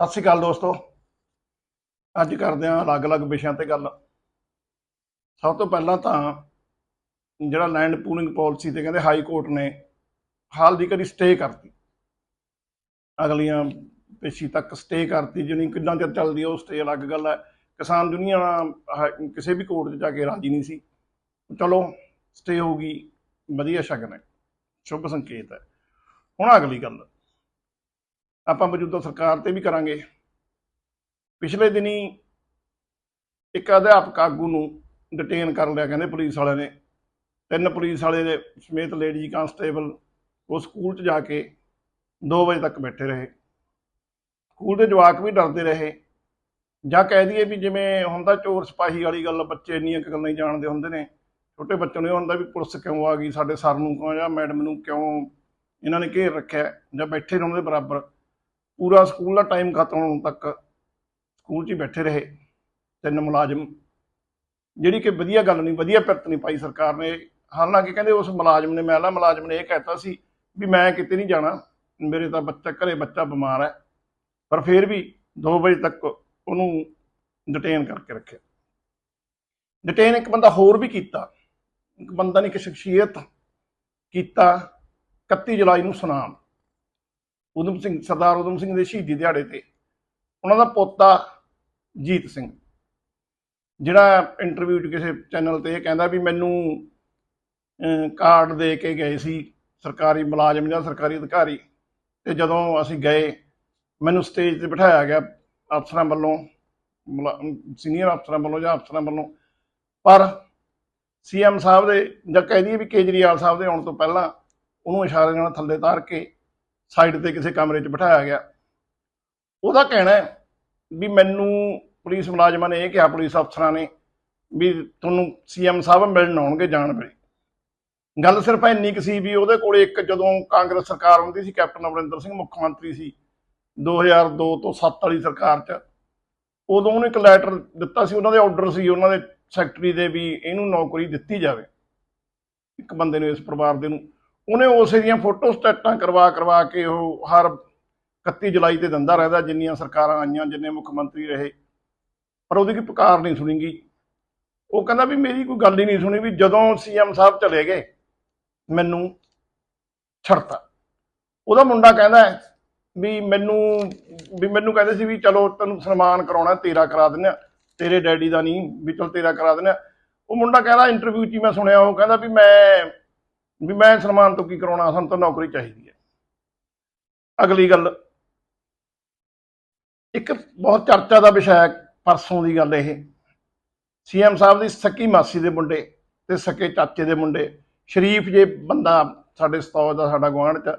ਸਤਿ ਸ਼੍ਰੀ ਅਕਾਲ ਦੋਸਤੋ। ਅੱਜ ਕਰਦੇ ਹਾਂ ਅਲੱਗ-ਅਲੱਗ ਵਿਸ਼ਿਆਂ ਤੇ ਗੱਲ। ਸਭ ਤੋਂ ਪਹਿਲਾਂ ਤਾਂ ਜਿਹੜਾ ਲੈਂਡ ਪੂਲਿੰਗ ਪਾਲਿਸੀ ਤੇ ਕਹਿੰਦੇ ਹਾਈ ਕੋਰਟ ਨੇ ਹਾਲ ਦੀ ਕਦੀ ਸਟੇ ਕਰਤੀ। ਅਗਲੀਆਂ ਪੇਸ਼ੀ ਤੱਕ ਸਟੇ ਕਰਤੀ ਜਿਹਨੀ ਕਿੰਨਾ ਚਿਰ ਚੱਲਦੀ ਉਹ ਸਟੇ ਅਲੱਗ ਗੱਲ ਹੈ। ਕਿਸਾਨ ਦੁਨੀਆ ਕਿਸੇ ਵੀ ਕੋਰਟ 'ਚ ਜਾ ਕੇ ਰਾਜੀ ਨਹੀਂ ਸੀ। ਚਲੋ ਸਟੇ ਗਈ, ਵਧੀਆ ਸ਼ਗਨ ਹੈ। ਸ਼ੁਭ ਸੰਕੇਤ ਹੈ। ਹੁਣ ਅਗਲੀ ਗੱਲ। ਆਪਾਂ ਮੌਜੂਦਾ ਸਰਕਾਰ ਤੇ ਵੀ ਕਰਾਂਗੇ। ਪਿਛਲੇ ਦਿਨੀ ਇੱਕ ਅਧਿਆਪਕ ਆਗੂ ਨੂੰ ਡਿਟੇਨ ਕਰ ਲਿਆ ਕਹਿੰਦੇ ਪੁਲਿਸ ਵਾਲਿਆਂ ਨੇ। ਤਿੰਨ ਪੁਲਿਸ ਵਾਲੇ ਦੇ ਸਮੇਤ ਲੇਡੀ ਕਾਂਸਟੇਬਲ ਉਹ ਸਕੂਲ 'ਚ ਜਾ ਕੇ 2 ਵਜੇ ਤੱਕ ਬੈਠੇ ਰਹੇ। ਸਕੂਲ ਦੇ ਜਵਾਕ ਵੀ ਡਰਦੇ ਰਹੇ। ਜਾਂ ਕਹਿ ਦਈਏ ਵੀ ਜਿਵੇਂ ਹੁੰਦਾ ਚੋਰ ਸਿਪਾਹੀ ਵਾਲੀ ਗੱਲ, ਬੱਚੇ ਇੰਨੀਆਂ ਗੱਲਾਂ ਹੀ ਜਾਣਦੇ ਹੁੰਦੇ ਨੇ। ਛੋਟੇ ਬੱਚੇ ਨੂੰ ਇਹ ਹੁੰਦਾ ਵੀ ਪੁਲਿਸ ਕਿਉਂ ਆ ਗਈ, ਸਾਡੇ ਸਰ ਨੂੰ ਕਿਉਂ ਜਾਂ ਮੈਡਮ ਨੂੰ ਕਿਉਂ ਇਹਨਾਂ ਨੇ ਘੇਰ ਰੱਖਿਆ ਜਾਂ ਬੈਠੇ ਰਹਿੰਦੇ ਬਰਾਬਰ। ਪੂਰਾ ਸਕੂਲ ਦਾ ਟਾਈਮ ਖਤਮ ਹੋਣ ਤੱਕ ਸਕੂਲ 'ਚ ਹੀ ਬੈਠੇ ਰਹੇ ਤਿੰਨ ਮੁਲਾਜ਼ਮ। ਜਿਹੜੀ ਕਿ ਵਧੀਆ ਗੱਲ ਨਹੀਂ, ਵਧੀਆ ਪਿਰਤ ਨਹੀਂ ਪਾਈ ਸਰਕਾਰ ਨੇ। ਹਾਲਾਂਕਿ ਕਹਿੰਦੇ ਉਸ ਮੁਲਾਜ਼ਮ ਨੇ, ਮਹਿਲਾ ਮੁਲਾਜ਼ਮ ਨੇ ਇਹ ਕਹਿਤਾ ਸੀ ਵੀ ਮੈਂ ਕਿਤੇ ਨਹੀਂ ਜਾਣਾ, ਮੇਰੇ ਤਾਂ ਬੱਚਾ, ਘਰੇ ਬੱਚਾ ਬਿਮਾਰ ਹੈ। ਪਰ ਫਿਰ ਵੀ 2 ਵਜੇ ਤੱਕ ਉਹਨੂੰ ਡਿਟੇਨ ਕਰਕੇ ਰੱਖਿਆ। ਡਿਟੇਨ ਇੱਕ ਬੰਦਾ ਹੋਰ ਵੀ ਕੀਤਾ। ਇੱਕ ਬੰਦਾ ਨਹੀਂ ਇੱਕ ਸ਼ਖਸੀਅਤ ਕੀਤਾ। 31 ਜੁਲਾਈ ਨੂੰ ਸੁਨਾਮ। ਉਦਮ ਸਿੰਘ, ਸਰਦਾਰ ਉਦਮ ਸਿੰਘ ਦੇ ਸ਼ਹੀਦੀ ਦਿਹਾੜੇ ਤੇ। ਉਹਨਾਂ ਦਾ ਪੋਤਾ ਜੀਤ ਸਿੰਘ। ਜਿਹੜਾ ਇੰਟਰਵਿਊ 'ਚ ਕਿਸੇ ਚੈਨਲ ਤੇ ਇਹ ਕਹਿੰਦਾ ਵੀ ਮੈਨੂੰ ਕਾਰਡ ਦੇ ਕੇ ਗਏ ਸੀ ਸਰਕਾਰੀ ਮੁਲਾਜ਼ਮ ਜਾਂ ਸਰਕਾਰੀ ਅਧਿਕਾਰੀ। ਤੇ ਜਦੋਂ ਅਸੀਂ ਗਏ, ਮੈਨੂੰ ਸਟੇਜ ਤੇ ਬਿਠਾਇਆ ਗਿਆ ਅਫਸਰਾਂ ਵੱਲੋਂ ਸੀਨੀਅਰ ਅਫਸਰਾਂ ਵੱਲੋਂ ਜਾਂ ਅਫਸਰਾਂ ਵੱਲੋਂ। ਪਰ ਸੀਐਮ ਸਾਹਿਬ ਦੇ ਜਾਂ ਕਹਿ ਦਈਏ ਵੀ ਕੇਜਰੀਵਾਲ ਸਾਹਿਬ ਦੇ ਆਉਣ ਤੋਂ ਪਹਿਲਾਂ ਉਹਨੂੰ ਇਸ਼ਾਰੇ ਨਾਲ ਥੱਲੇ ਤਾਰ ਕੇ ਸਾਈਡ ਤੇ ਕਿਸੇ ਕਮਰੇ 'ਚ ਬਿਠਾਇਆ ਗਿਆ। ਉਹਦਾ ਕਹਿਣਾ ਹੈ ਵੀ ਮੈਨੂੰ ਪੁਲਿਸ ਮੁਲਾਜ਼ਮਾਂ ਨੇ ਇਹ ਕਿਹਾ, ਪੁਲਿਸ ਅਫਸਰਾਂ ਨੇ ਵੀ ਤੁਹਾਨੂੰ ਸੀਐਮ ਸਾਹਿਬ ਮਿਲਣ ਆਉਣਗੇ ਜਾਣ ਵੇਲੇ। ਗੱਲ ਸਿਰਫ ਇੰਨੀ ਕੁ ਸੀ ਵੀ ਉਹਦੇ ਕੋਲੇ ਇੱਕ ਜਦੋਂ ਕਾਂਗਰਸ ਸਰਕਾਰ ਹੁੰਦੀ ਸੀ, ਕੈਪਟਨ ਅਮਰਿੰਦਰ ਸਿੰਘ ਮੁੱਖ ਮੰਤਰੀ ਸੀ 2002 ਤੋਂ 7 ਵਾਲੀ ਸਰਕਾਰ 'ਚ, ਉਦੋਂ ਉਹਨੇ ਇੱਕ ਲੈਟਰ ਦਿੱਤਾ ਸੀ, ਉਹਨਾਂ ਦੇ ਆਰਡਰ ਸੀ, ਉਹਨਾਂ ਦੇ ਸੈਕਟਰੀ ਦੇ ਵੀ ਇਹਨੂੰ ਨੌਕਰੀ ਦਿੱਤੀ ਜਾਵੇ। ਇੱਕ ਬੰਦੇ ਨੂੰ ਇਸ ਪਰਿਵਾਰ ਦੇ ਨੂੰ ਉਹਨੇ ਉਸੇ ਦੀਆਂ ਫੋਟੋ ਸਟੈਟਾਂ ਕਰਵਾ ਕਰਵਾ ਕੇ ਉਹ ਹਰ 31 ਜੁਲਾਈ ਤੇ ਦਿੰਦਾ ਰਹਿੰਦਾ, ਜਿੰਨੀਆਂ ਸਰਕਾਰਾਂ ਆਈਆਂ, ਜਿੰਨੇ ਮੁੱਖ ਮੰਤਰੀ ਰਹੇ। ਪਰ ਉਹਦੀ ਕੋਈ ਪੁਕਾਰ ਨਹੀਂ ਸੁਣੀ ਗਈ ਉਹ ਕਹਿੰਦਾ ਵੀ ਮੇਰੀ ਕੋਈ ਗੱਲ ਹੀ ਨਹੀਂ ਸੁਣੀ ਵੀ ਜਦੋਂ ਸੀਐਮ ਸਾਹਿਬ ਚਲੇ ਗਏ, ਮੈਨੂੰ ਛੱਡਤਾ। ਉਹਦਾ ਮੁੰਡਾ ਕਹਿੰਦਾ ਵੀ ਮੈਨੂੰ ਵੀ ਮੈਨੂੰ ਕਹਿੰਦੇ ਸੀ ਵੀ ਚਲੋ ਤੈਨੂੰ ਸਨਮਾਨ ਕਰਾਉਣਾ, ਤੇਰਾ ਕਰਾ ਦਿੰਨੇ ਆ ਤੇਰੇ ਡੈਡੀ ਦਾ ਨਹੀਂ, ਵੀ ਚਲ ਤੇਰਾ ਕਰਾ ਦਿੰਦੇ ਆ ਉਹ ਮੁੰਡਾ ਕਹਿੰਦਾ ਇੰਟਰਵਿਊ 'ਚ ਹੀ ਮੈਂ ਸੁਣਿਆ, ਉਹ ਕਹਿੰਦਾ ਵੀ ਮੈਂ ਵੀ ਮੈਂ ਸਨਮਾਨ ਤੋਂ ਕੀ ਕਰਾਉਣਾ? ਸਾਨੂੰ ਤਾਂ ਨੌਕਰੀ ਚਾਹੀਦੀ ਹੈ। ਅਗਲੀ ਗੱਲ, ਇੱਕ ਬਹੁਤ ਚਰਚਾ ਦਾ ਵਿਸ਼ਾ ਹੈ ਪਰਸੋਂ ਦੀ ਗੱਲ ਇਹ। ਸੀਐਮ ਸਾਹਿਬ ਦੀ ਸਕੀ ਮਾਸੀ ਦੇ ਮੁੰਡੇ ਤੇ ਸਕੇ ਚਾਚੇ ਦੇ ਮੁੰਡੇ। ਸ਼ਰੀਫ ਜੇ ਬੰਦਾ ਸਾਡੇ ਸਤੌਜ ਦਾ, ਸਾਡਾ ਗੁਆਂਢ ਚ,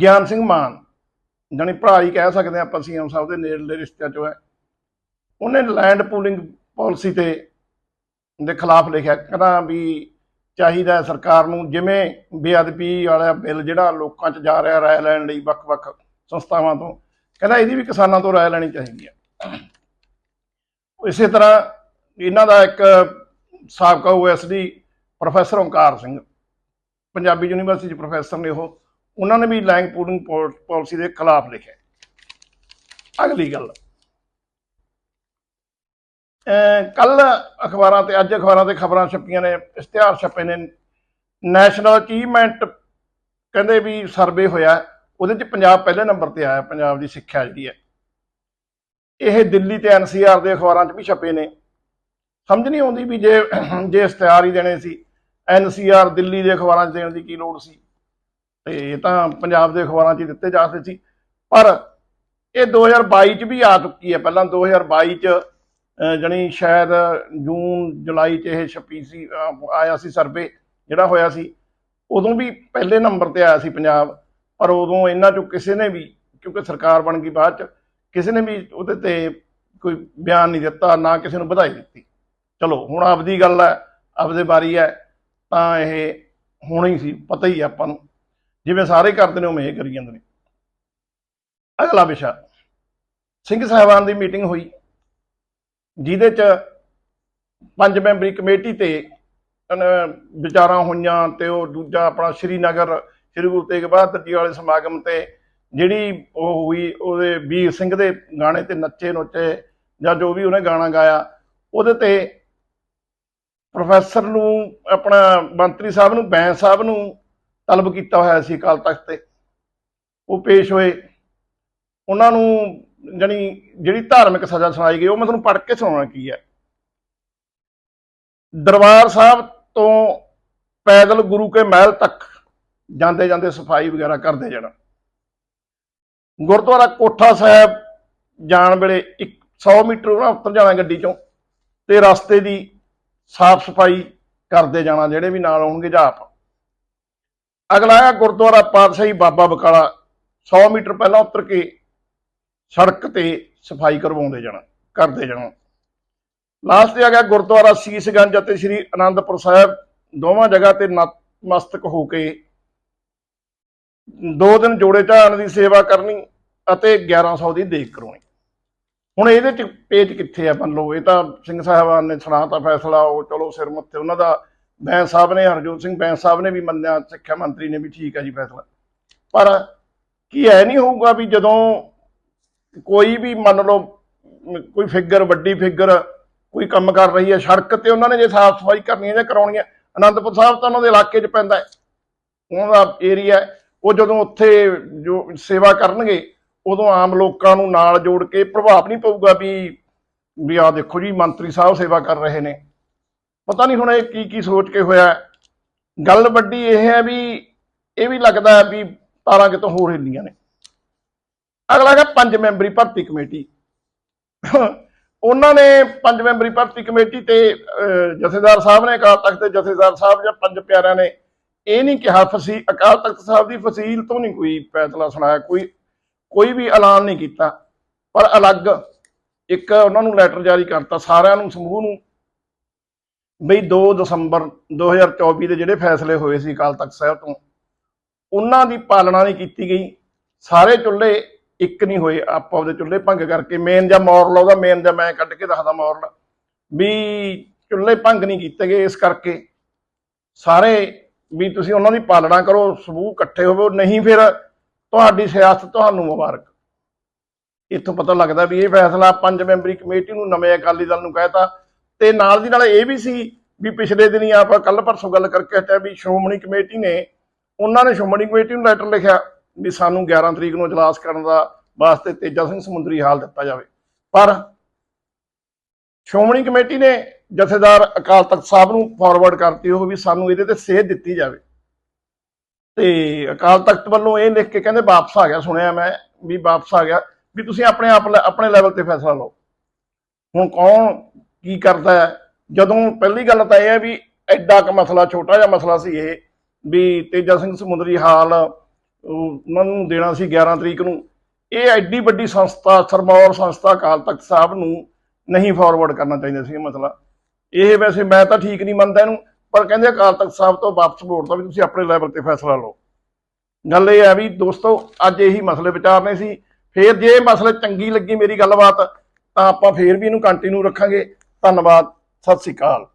ਗਿਆਨ ਸਿੰਘ ਮਾਨ, ਜਾਣੀ ਭਰਾ ਹੀ ਕਹਿ ਸਕਦੇ ਹਾਂ ਆਪਾਂ ਸੀਐਮ ਸਾਹਿਬ ਦੇ ਨੇੜਲੇ ਰਿਸ਼ਤਿਆਂ ਚੋਂ ਹੈ। ਉਹਨੇ ਲੈਂਡ ਪੂਲਿੰਗ ਪਾਲਿਸੀ ਤੇ ਦੇ ਖਿਲਾਫ ਲਿਖਿਆ, ਕਹਿੰਦਾ ਵੀ ਚਾਹੀਦਾ ਹੈ ਸਰਕਾਰ ਨੂੰ, ਜਿਵੇਂ ਬੇਅਦਬੀ ਵਾਲਾ ਬਿੱਲ ਜਿਹੜਾ ਲੋਕਾਂ 'ਚ ਜਾ ਰਿਹਾ ਰਾਏ ਲੈਣ ਲਈ ਵੱਖ-ਵੱਖ ਸੰਸਥਾਵਾਂ ਤੋਂ, ਕਹਿੰਦਾ ਇਹਦੀ ਵੀ ਕਿਸਾਨਾਂ ਤੋਂ ਰਾਏ ਲੈਣੀ ਚਾਹੀਦੀ ਹੈ। ਇਸੇ ਤਰ੍ਹਾਂ ਇਹਨਾਂ ਦਾ ਇੱਕ ਸਾਬਕਾ OSD professor Onkar Singh, Punjabi university ਦੇ ਪ੍ਰੋਫੈਸਰ ਨੇ ਉਹ, ਉਹਨਾਂ ਨੇ ਵੀ ਲੈਂਗ ਪੂਲਿੰਗ ਪਾਲਿਸੀ ਦੇ ਖਿਲਾਫ ਲਿਖਿਆ। ਅਗਲੀ ਗੱਲ ਕੱਲ ਅਖਬਾਰਾਂ ਤੇ, ਅੱਜ ਅਖਬਾਰਾਂ ਤੇ ਖਬਰਾਂ ਛਪੀਆਂ ਨੇ, ਇਸ਼ਤਿਹਾਰ ਛਪੇ ਨੇ। ਨੈਸ਼ਨਲ ਅਚੀਵਮੈਂਟ ਕਹਿੰਦੇ ਵੀ ਸਰਵੇ ਹੋਇਆ ਉਹਦੇ ਚ ਪੰਜਾਬ ਪਹਿਲੇ ਨੰਬਰ ਤੇ ਆਇਆ, ਪੰਜਾਬ ਦੀ ਸਿੱਖਿਆ ਜਿਹੜੀ ਹੈ। ਇਹ ਦਿੱਲੀ ਤੇ ਐਨਸੀਆਰ ਦੇ ਅਖਬਾਰਾਂ 'ਚ ਵੀ ਛਪੇ ਨੇ। ਸਮਝ ਨਹੀਂ ਆਉਂਦੀ ਵੀ ਜੇ ਜੇ ਇਸ਼ਤਿਹਾਰ ਹੀ ਦੇਣੇ ਸੀ ਐਨਸੀਆਰ ਦਿੱਲੀ ਦੇ ਅਖਬਾਰਾਂ 'ਚ ਦੇਣ ਦੀ ਕੀ ਲੋੜ ਸੀ? ਤੇ ਇਹ ਤਾਂ ਪੰਜਾਬ ਦੇ ਅਖਬਾਰਾਂ 'ਚ ਹੀ ਦਿੱਤੇ ਜਾ ਸਕਦੇ ਸੀ। ਪਰ ਇਹ 2022 'ਚ ਵੀ ਆ ਚੁੱਕੀ ਹੈ, ਪਹਿਲਾਂ 2022 'ਚ ਜਾਣੀ ਸ਼ਾਇਦ ਜੂਨ, ਜੁਲਾਈ 'ਚ ਇਹ ਛਪੀ ਸੀ ਆਇਆ ਸੀ ਸਰਵੇ ਜਿਹੜਾ ਹੋਇਆ ਸੀ, ਉਦੋਂ ਵੀ ਪਹਿਲੇ ਨੰਬਰ ਤੇ ਆਇਆ ਸੀ ਪੰਜਾਬ, ਪਰ ਉਦੋਂ ਇਹਨਾਂ 'ਚੋਂ ਕਿਸੇ ਨੇ ਵੀ, ਕਿਉਂਕਿ ਸਰਕਾਰ ਬਣ ਗਈ ਬਾਅਦ 'ਚ, ਕਿਸੇ ਨੇ ਵੀ ਉਹਦੇ ਤੇ ਕੋਈ ਬਿਆਨ ਨਹੀਂ ਦਿੱਤਾ, ਨਾ ਕਿਸੇ ਨੂੰ ਵਧਾਈ ਦਿੱਤੀ। ਚਲੋ, ਹੁਣ ਆਪਦੀ ਗੱਲ ਹੈ, ਆਪਦੇ ਬਾਰੀ ਹੈ, ਤਾਂ ਇਹ ਹੋਣੀ ਸੀ, ਪਤਾ ਹੀ ਹੈ ਆਪਾਂ ਨੂੰ। ਜਿਵੇਂ ਸਾਰੇ ਕਰਦੇ ਨੇ, ਉਵੇਂ ਇਹ ਕਰੀ ਜਾਂਦੇ ਨੇ। ਅਗਲਾ ਵਿਸ਼ਾ, ਸਿੰਘ ਸਾਹਿਬਾਨ ਦੀ ਮੀਟਿੰਗ ਹੋਈ। ਜਿਹਦੇ ਚ ਪੰਜ ਮੈਂਬਰੀ ਕਮੇਟੀ ਤੇ ਵਿਚਾਰਾਂ ਹੋਈਆਂ ਤੇ ਉਹ ਦੂਜਾ ਆਪਣਾ ਸ਼੍ਰੀਨਗਰ, ਸ਼੍ਰੀ ਗੁਰੂ ਤੇਗ ਬਹਾਦਰ ਜੀ ਵਾਲੇ ਸਮਾਗਮ ਤੇ ਜਿਹੜੀ ਉਹ ਹੋਈ, ਉਹਦੇ ਵੀਰ ਸਿੰਘ ਦੇ ਗਾਣੇ ਤੇ ਨੱਚੇ ਨੁੱਚੇ ਜਾਂ ਜੋ ਵੀ ਉਹਨੇ ਗਾਣਾ ਗਾਇਆ, ਉਹਦੇ ਤੇ ਪ੍ਰੋਫੈਸਰ ਨੂੰ, ਆਪਣਾ ਮੰਤਰੀ ਸਾਹਿਬ ਨੂੰ, ਬੈਂਸ ਸਾਹਿਬ ਨੂੰ ਤਲਬ ਕੀਤਾ ਹੋਇਆ ਸੀ ਅਕਾਲ ਤਖਤ ਤੇ। ਉਹ ਪੇਸ਼ ਹੋਏ। ਉਹਨਾਂ ਨੂੰ ਜਾਣੀ ਜਿਹੜੀ ਧਾਰਮਿਕ ਸਜ਼ਾ ਸੁਣਾਈ ਗਈ, ਉਹ ਮੈਂ ਤੁਹਾਨੂੰ ਪੜ੍ਹ ਕੇ ਸੁਣਾਉਣਾ ਕੀ ਹੈ। ਦਰਬਾਰ ਸਾਹਿਬ ਤੋਂ ਪੈਦਲ ਗੁਰੂ ਕੇ ਮਹਿਲ ਤੱਕ ਜਾਂਦੇ ਜਾਂਦੇ ਸਫ਼ਾਈ ਵਗੈਰਾ ਕਰਦੇ ਜਾਣਾ। ਗੁਰਦੁਆਰਾ ਕੋਠਾ ਸਾਹਿਬ ਜਾਣ ਵੇਲੇ 100 ਮੀਟਰ ਉਹਨਾਂ ਉੱਤਰ ਜਾਣਾ ਗੱਡੀ ਚੋਂ ਤੇ ਰਸਤੇ ਦੀ ਸਾਫ਼ ਸਫ਼ਾਈ ਕਰਦੇ ਜਾਣਾ, ਜਿਹੜੇ ਵੀ ਨਾਲ ਆਉਣਗੇ ਜਾਂ ਆਪ। ਅਗਲਾ ਆ ਗੁਰਦੁਆਰਾ ਪਾਤਸ਼ਾਹੀ ਬਾਬਾ ਬਕਾਲਾ 100 ਮੀਟਰ ਪਹਿਲਾਂ ਉਤਰ ਕੇ ਸੜਕ ਤੇ ਸਫ਼ਾਈ ਕਰਵਾਉਂਦੇ ਜਾਣਾ, ਕਰਦੇ ਜਾਣਾ। ਲਾਸਟ ਤੇ ਆ ਗਿਆ ਗੁਰਦੁਆਰਾ ਸੀਸਗੰਜ ਅਤੇ ਸ੍ਰੀ ਅਨੰਦਪੁਰ ਸਾਹਿਬ, ਦੋਵਾਂ ਜਗ੍ਹਾ ਤੇ ਨਤਮਸਤਕ ਹੋ ਕੇ ਦੋ ਦਿਨ ਜੋੜੇ ਝਾੜਨ ਦੀ ਸੇਵਾ ਕਰਨੀ ਅਤੇ 1100 ਦੀ ਦੇਖ ਕਰਾਉਣੀ ਹੁਣ ਇਹਦੇ ਚ ਪੇਜ ਕਿੱਥੇ ਆ ਮੰਨ ਲਓ? ਇਹ ਤਾਂ ਸਿੰਘ ਸਾਹਿਬਾਨ ਨੇ ਸੁਣਾਤਾ ਫੈਸਲਾ, ਉਹ ਚਲੋ ਸਿਰ ਮੱਥੇ ਉਹਨਾਂ ਦਾ, ਬੈਂਸ ਸਾਹਿਬ ਨੇ, ਹਰਜੋਤ ਸਿੰਘ ਬੈਂਸ ਸਾਹਿਬ ਨੇ ਵੀ ਮੰਨਿਆ, ਸਿੱਖਿਆ ਮੰਤਰੀ ਨੇ ਵੀ ਠੀਕ ਹੈ ਜੀ ਫੈਸਲਾ। ਪਰ ਕੀ ਐ ਨਹੀਂ ਹੋਊਗਾ ਵੀ ਜਦੋਂ ਕੋਈ ਵੀ ਮੰਨ ਲਓ ਕੋਈ ਫਿਗਰ, ਵੱਡੀ ਫਿਗਰ, ਕੋਈ ਕੰਮ ਕਰ ਰਹੀ ਹੈ, ਸੜਕ ਤੇ ਉਹਨਾਂ ਨੇ ਜੇ ਸਾਫ਼ ਸਫ਼ਾਈ ਕਰਨੀ ਹੈ ਜਾਂ ਕਰਾਉਣੀ ਹੈ, ਅਨੰਦਪੁਰ ਸਾਹਿਬ ਤਾਂ ਉਹਨਾਂ ਦੇ ਇਲਾਕੇ 'ਚ ਪੈਂਦਾ ਹੈ। ਉਹਨਾਂ ਦਾ ਏਰੀਆ ਉਹ ਜਦੋਂ ਉੱਥੇ ਜੋ ਸੇਵਾ ਕਰਨਗੇ, ਉਦੋਂ ਆਮ ਲੋਕਾਂ ਨੂੰ ਨਾਲ ਜੋੜ ਕੇ ਪ੍ਰਭਾਵ ਨਹੀਂ ਪਊਗਾ ਵੀ ਵੀ ਆ ਦੇਖੋ ਜੀ, ਮੰਤਰੀ ਸਾਹਿਬ ਸੇਵਾ ਕਰ ਰਹੇ ਨੇ। ਪਤਾ ਨਹੀਂ ਹੁਣ ਇਹ ਕੀ ਕੀ ਸੋਚ ਕੇ ਹੋਇਆ ਗੱਲ ਵੱਡੀ ਇਹ ਹੈ ਵੀ, ਇਹ ਵੀ ਲੱਗਦਾ ਵੀ ਤਾਰਾਂ ਕਿਤੋਂ ਹੋਰ ਹਿੱਲੀਆਂ ਨੇ। ਅਗਲਾ ਹੈਗਾ ਪੰਜ ਮੈਂਬਰੀ ਭਰਤੀ ਕਮੇਟੀ। ਉਹਨਾਂ ਨੇ ਪੰਜ ਮੈਂਬਰੀ ਭਰਤੀ ਕਮੇਟੀ ਤੇ ਜਥੇਦਾਰ ਸਾਹਿਬ ਨੇ, ਅਕਾਲ ਤਖਤ ਦੇ ਜਥੇਦਾਰ ਸਾਹਿਬ ਜਾਂ ਪੰਜ ਪਿਆਰਿਆਂ ਨੇ ਇਹ ਨਹੀਂ ਕਿਹਾ ਫਸੀ, ਅਕਾਲ ਤਖਤ ਸਾਹਿਬ ਦੀ ਫਸੀਲ ਤੋਂ ਨਹੀਂ ਕੋਈ ਫੈਸਲਾ ਸੁਣਾਇਆ, ਕੋਈ ਕੋਈ ਵੀ ਐਲਾਨ ਨਹੀਂ ਕੀਤਾ। ਪਰ ਅਲੱਗ ਇੱਕ ਉਹਨਾਂ ਨੂੰ ਲੈਟਰ ਜਾਰੀ ਕਰਤਾ, ਸਾਰਿਆਂ ਨੂੰ, ਸਮੂਹ ਨੂੰ, ਬਈ 2 ਦਸੰਬਰ 2024 ਦੇ ਜਿਹੜੇ ਫੈਸਲੇ ਹੋਏ ਸੀ ਅਕਾਲ ਤਖਤ ਸਾਹਿਬ ਤੋਂ, ਉਹਨਾਂ ਦੀ ਪਾਲਣਾ ਨਹੀਂ ਕੀਤੀ ਗਈ। ਸਾਰੇ ਚੁੱਲ੍ਹੇ ਇੱਕ ਨਹੀਂ ਹੋਏ, ਆਪਾਂ ਉਹਦੇ ਚੁੱਲ੍ਹੇ ਭੰਗ ਕਰਕੇ ਮੇਨ ਜਾਂ ਮੋਰਲ ਉਹਦਾ ਮੇਨ ਜਾਂ ਮੈਂ ਕੱਢ ਕੇ ਦੱਸਦਾ ਮੋਰਲ ਵੀ ਚੁੱਲ੍ਹੇ ਭੰਗ ਨਹੀਂ ਕੀਤੇ ਗਏ ਇਸ ਕਰਕੇ। ਸਾਰੇ ਵੀ ਤੁਸੀਂ ਉਹਨਾਂ ਦੀ ਪਾਲਣਾ ਕਰੋ ਸਮੂਹ ਇਕੱਠੇ ਹੋਵੋ, ਨਹੀਂ ਫਿਰ ਤੁਹਾਡੀ ਸਿਆਸਤ ਤੁਹਾਨੂੰ ਮੁਬਾਰਕ। ਇੱਥੋਂ ਪਤਾ ਲੱਗਦਾ ਵੀ ਇਹ ਫੈਸਲਾ ਪੰਜ ਮੈਂਬਰੀ ਕਮੇਟੀ ਨੂੰ ਨਵੇਂ ਅਕਾਲੀ ਦਲ ਨੂੰ ਕਹਿਤਾ। ਤੇ ਨਾਲ ਦੀ ਨਾਲ ਇਹ ਵੀ ਸੀ ਵੀ ਪਿਛਲੇ ਦਿਨੀ ਆਪਾਂ ਕੱਲ ਪਰਸੋਂ ਗੱਲ ਕਰਕੇ ਹਟਿਆ ਵੀ ਸ਼੍ਰੋਮਣੀ ਕਮੇਟੀ ਨੇ, ਉਹਨਾਂ ਨੇ ਸ਼੍ਰੋਮਣੀ ਕਮੇਟੀ ਨੂੰ ਲੈਟਰ ਲਿਖਿਆ। ਵੀ ਸਾਨੂੰ 11 ਤਰੀਕ ਨੂੰ ਇਜਲਾਸ ਕਰਨ ਦਾ ਵਾਸਤੇ ਤੇਜਾ ਸਿੰਘ ਸਮੁੰਦਰੀ ਹਾਲ ਦਿੱਤਾ ਜਾਵੇ। ਪਰ ਸ਼੍ਰੋਮਣੀ ਕਮੇਟੀ ਨੇ ਜਥੇਦਾਰ ਅਕਾਲ ਤਖਤ ਸਾਹਿਬ ਨੂੰ ਫਾਰਵਰਡ ਕਰਤੀ, ਉਹ ਵੀ ਸਾਨੂੰ ਇਹਦੇ ਤੇ ਸੇਧ ਦਿੱਤੀ ਜਾਵੇ। ਤੇ ਅਕਾਲ ਤਖਤ ਵੱਲੋਂ ਇਹ ਲਿਖ ਕੇ ਕਹਿੰਦੇ ਵਾਪਸ ਆ ਗਿਆ, ਸੁਣਿਆ ਮੈਂ ਵੀ ਵਾਪਸ ਆ ਗਿਆ, ਵੀ ਤੁਸੀਂ ਆਪਣੇ ਆਪ ਲੈ- ਆਪਣੇ ਲੈਵਲ ਤੇ ਫੈਸਲਾ ਲਓ। ਹੁਣ ਕੌਣ ਕੀ ਕਰਦਾ ਹੈ? ਜਦੋਂ ਪਹਿਲੀ ਗੱਲ ਤਾਂ ਇਹ ਹੈ ਵੀ ਐਡਾ ਕ ਮਸਲਾ, ਛੋਟਾ ਜਿਹਾ ਮਸਲਾ ਸੀ ਇਹ, ਵੀ ਤੇਜਾ ਸਿੰਘ ਸਮੁੰਦਰੀ ਹਾਲ ਉਹਨਾਂ ਨੂੰ ਦੇਣਾ ਸੀ 11 ਤਰੀਕ ਨੂੰ। ਇਹ ਐਡੀ ਵੱਡੀ ਸੰਸਥਾ ਸਰਮੌਰ ਸੰਸਥਾ ਅਕਾਲ ਤਖਤ ਸਾਹਿਬ ਨੂੰ ਨਹੀਂ ਫਾਰਵਰਡ ਕਰਨਾ ਚਾਹੀਦਾ ਸੀ, ਇਹ ਮਸਲਾ। ਇਹ ਵੈਸੇ ਮੈਂ ਤਾਂ ਠੀਕ ਨਹੀਂ ਮੰਨਦਾ ਇਹਨੂੰ, ਪਰ ਕਹਿੰਦੇ ਅਕਾਲ ਤਖਤ ਸਾਹਿਬ ਤੋਂ ਵਾਪਸ ਮੋੜਦਾ ਵੀ ਤੁਸੀਂ ਆਪਣੇ ਲੈਵਲ ਤੇ ਫੈਸਲਾ ਲਓ। ਗੱਲ ਇਹ ਹੈ ਵੀ ਦੋਸਤੋ, ਅੱਜ ਇਹੀ ਮਸਲੇ ਵਿਚਾਰਨੇ ਸੀ। ਫੇਰ ਜੇ ਮਸਲੇ ਚੰਗੀ ਲੱਗੀ ਮੇਰੀ ਗੱਲਬਾਤ, ਤਾਂ ਆਪਾਂ ਫੇਰ ਵੀ ਇਹਨੂੰ ਕੰਟੀਨਿਊ ਰੱਖਾਂਗੇ। ਧੰਨਵਾਦ, ਸਤਿ ਸ੍ਰੀ ਅਕਾਲ।